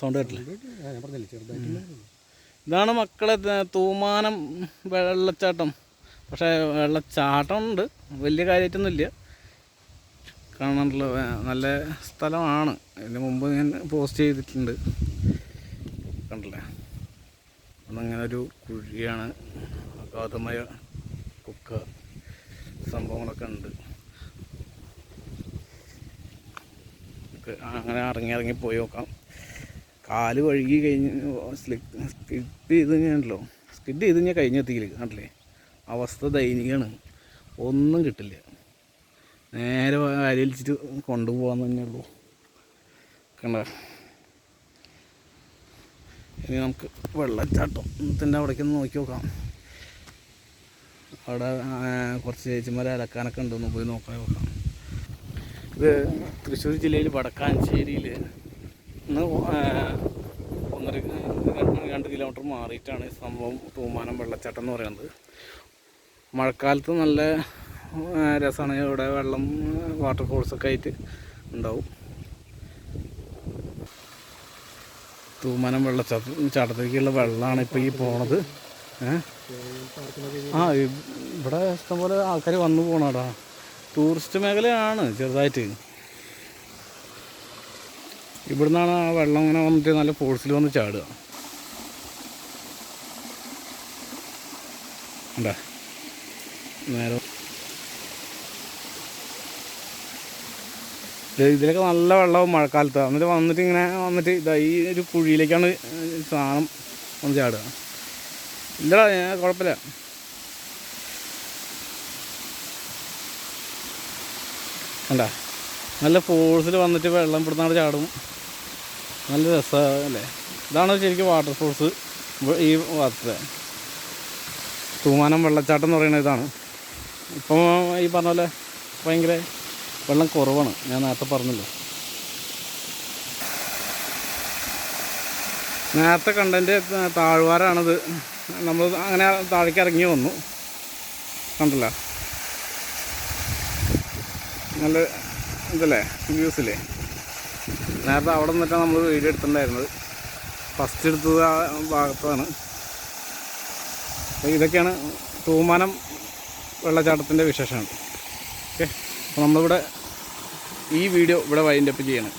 Sound കേട്ടില്ല. ഞാൻ പറഞ്ഞില്ലേ ചെറുതായിട്ട് ഇതാണ് മക്കളെ തൂമാനം വെള്ളച്ചാട്ടം. പക്ഷേ വെള്ളച്ചാട്ടം ഉണ്ട് വലിയ കാര്യമായിട്ടൊന്നുമില്ല കാണാനുള്ള നല്ല സ്ഥലമാണ്. ഇതിന് മുമ്പ് ഞാൻ പോസ്റ്റ് ചെയ്തിട്ടുണ്ട്. കണ്ടല്ലേ? അതങ്ങനെ ഒരു കുഴിയാണ്. അഗാധമായ കുക്ക സംഭവങ്ങളൊക്കെ ഉണ്ട്. അങ്ങനെ ഇറങ്ങി ഇറങ്ങി പോയി നോക്കാം. കാൽ കഴുകി കഴിഞ്ഞ് സ്കിഡ് ചെയ്ത് കഴിഞ്ഞാണല്ലോ സ്കിഡ് ചെയ്ത് കഴിഞ്ഞാൽ കഴിഞ്ഞെത്തിയില്ല കണ്ടില്ലേ? അവസ്ഥ ദയനീയമാണ്. ഒന്നും കിട്ടില്ല. നേരെ വലിച്ചിട്ട് കൊണ്ടുപോകാൻ തന്നെ ഉള്ളൂ. കണ്ട? ഇനി നമുക്ക് വെള്ളച്ചാട്ടത്തിന്റെ അവിടേക്ക് ഒന്ന് നോക്കി നോക്കാം. അവിടെ കുറച്ച് ചേച്ചിമാരെ അലക്കാനൊക്കെ ഉണ്ടെന്ന് പോയി നോക്കാൻ നോക്കാം. ഇത് തൃശ്ശൂർ ജില്ലയിൽ വടക്കാഞ്ചേരിയിൽ ഇന്ന് കിലോമീറ്റർ മാറിയിട്ടാണ് ഈ സംഭവം തൂമാനം വെള്ളച്ചാട്ടം എന്ന് പറയുന്നത്. മഴക്കാലത്ത് നല്ല രസമാണ്. ഇവിടെ വെള്ളം വാട്ടർ ഫോൾസൊക്കെ ആയിട്ട് ഉണ്ടാവും. തൂമാനം വെള്ളച്ചാട്ടം ചാട്ടത്തേക്കുള്ള വെള്ളമാണ് ഇപ്പോൾ ഈ പോണത്. ആ ഇവിടെ ഇഷ്ടംപോലെ ആൾക്കാർ വന്നു പോണടാ. ടൂറിസ്റ്റ് മേഖലയാണ് ചെറുതായിട്ട്. ഇവിടുന്നാണ് ആ വെള്ളം ഇങ്ങനെ വന്നിട്ട് നല്ല ഫോഴ്സിൽ വന്ന് ചാടുക. ഇത് ഇതിലൊക്കെ നല്ല വെള്ളവും മഴക്കാലത്ത്. എന്നിട്ട് വന്നിട്ട് ഇങ്ങനെ വന്നിട്ട് ഇതാ ഈ ഒരു കുഴിയിലേക്കാണ് സാധനം വന്ന് ചാടുക. ഇല്ലടാ ഞാൻ കുഴപ്പമില്ല. കണ്ട? നല്ല ഫോഴ്സിൽ വന്നിട്ട് വെള്ളം ഇവിടുന്നാണ് ചാടും. നല്ല രസമല്ലേ ഇതാണ് ശരിക്കും വാട്ടർ ഫോഴ്സ് ഈ ഭാഗത്തെ തൂമാനം വെള്ളച്ചാട്ടം എന്ന് പറയുന്നത് ഇതാണ്. ഇപ്പോൾ ഈ പറഞ്ഞ പോലെ ഭയങ്കര വെള്ളം കുറവാണ്. ഞാൻ നേരത്തെ പറഞ്ഞല്ലോ? നേരത്തെ കണ്ടതിന്റെ താഴ്വാരാണിത്. നമ്മൾ അങ്ങനെ താഴേക്ക് ഇറങ്ങി വന്നു. കണ്ടില്ല? നല്ല ഇതല്ലേ? വ്യൂസില്ലേ? നേരത്തെ അവിടെ നിന്നിട്ടാണ് നമ്മൾ വീഡിയോ എടുത്തിട്ടുണ്ടായിരുന്നത്. ഫസ്റ്റ് എടുത്തത് ആ ഭാഗത്താണ്. അപ്പോൾ ഇതൊക്കെയാണ് തൂമാനം വെള്ളച്ചാട്ടത്തിന്റെ വിശേഷങ്ങൾ. ഓക്കെ അപ്പോൾ നമ്മളിവിടെ ഈ വീഡിയോ ഇവിടെ വൈൻഡപ്പ് ചെയ്യണം.